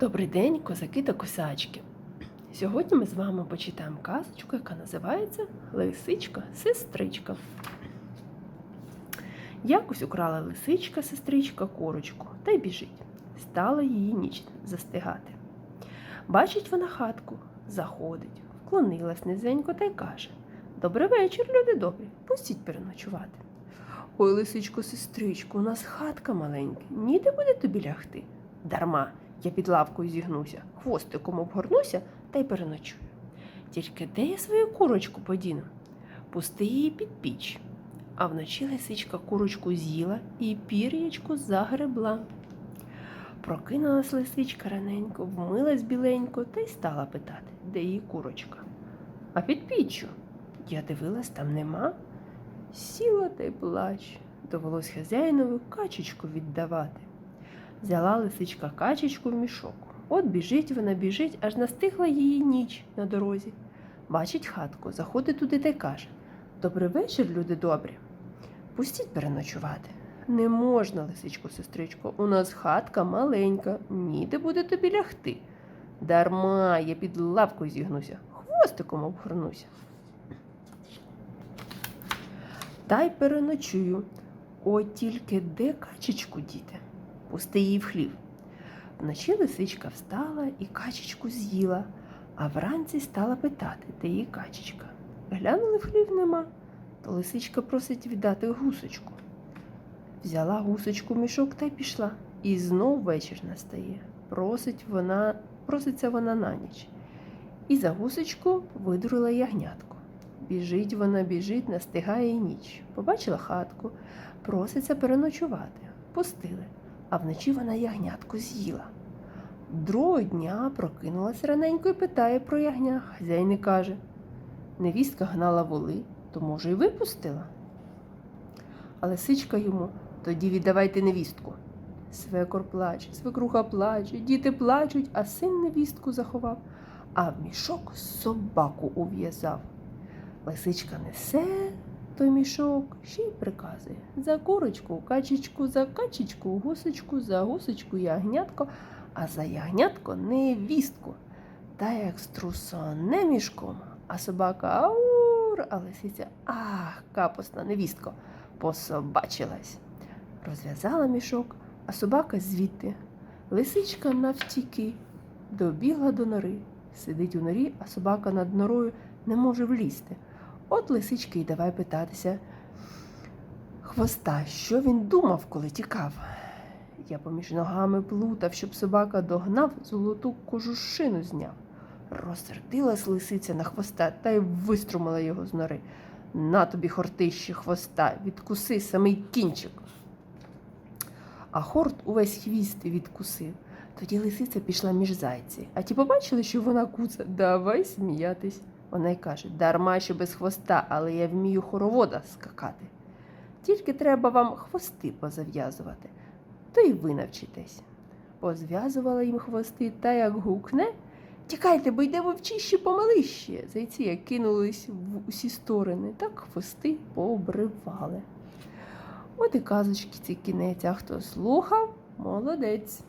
Добрий день, козаки та косачки. Сьогодні ми з вами почитаємо казочку, яка називається Лисичка-сестричка. Якось украла лисичка сестричка корочку та й біжить. Стала її ніч застигати. Бачить вона хатку, заходить, вклонилась низенько та й каже: Добрий вечір, люди добрі, пустіть переночувати. Ой, лисичко, сестричко, у нас хатка маленька, ніде буде тобі лягти. Дарма, я під лавкою зігнуся, хвостиком обгорнуся та й переночую. Тільки де я свою курочку подіну? Пусти її під піч. А вночі лисичка курочку з'їла і пір'ячку загребла. Прокинулась лисичка раненько, вмилась біленько та й стала питати, де її курочка. А під піччю. Я дивилась, там нема. Сіла та й плач. Довелось хазяїнові качечку віддавати. Взяла лисичка качечку в мішок. От біжить вона, біжить, аж настигла її ніч на дорозі. Бачить хатку, заходить туди та й каже Добрий вечір, люди добрі. Пустіть переночувати. Не можна, лисичко, сестричко, у нас хатка маленька, ніде буде тобі лягти. Дарма, я під лавкою зігнуся, хвостиком обгорнуся. Та й переночую. От тільки де качечку діти? Пусти її в хлів. Вночі лисичка встала і качечку з'їла, а вранці стала питати, де її качечка. Глянули в хлів нема, то лисичка просить віддати гусочку. Взяла гусочку в мішок та й пішла. І знов вечір настає. Просить вона, проситься вона на ніч. І за гусочку видурила ягнятку. Біжить вона, біжить, настигає й ніч. Побачила хатку, проситься переночувати. Пустили, а вночі вона ягнятку з'їла. Другого дня прокинулась раненько і питає про ягня. Хазяїн і каже невістка гнала воли, то, може, й випустила. А лисичка йому тоді віддавайте невістку. Свекор плаче, свекруха плаче, діти плачуть, а син невістку заховав, а в мішок собаку ув'язав. Лисичка несе той мішок, ще й приказує за курочку, качечку, за качечку, гусочку, за гусочку ягнятко, а за ягнятко невістку. Та як струсоне мішком, а собака аур, а лисиця ах, капусна невістко, пособачилась. Розв'язала мішок, а собака звідти. Лисичка навтіки, добігла до нори. Сидить у норі, а собака над норою не може влізти. От лисички й давай питатися. Хвоста, що він думав, коли тікав? Я поміж ногами плутав, щоб собака догнав, золоту кожушину зняв. Розсердилась лисиця на хвоста та й виструмила його з нори. На тобі, хортище, хвоста, відкуси самий кінчик. А хорт увесь хвіст відкусив. Тоді лисиця пішла між зайці, а ті побачили, що вона куца. Давай сміятись. Вона й каже, дарма що без хвоста, але я вмію хоровода скакати. Тільки треба вам хвости позав'язувати, то й ви навчитесь. Позв'язувала їм хвости та як гукне. Тікайте, бо йде вовчище помалище. Зайці як кинулись в усі сторони, так хвости пообривали. От і казочки ці кінець, а хто слухав, молодець.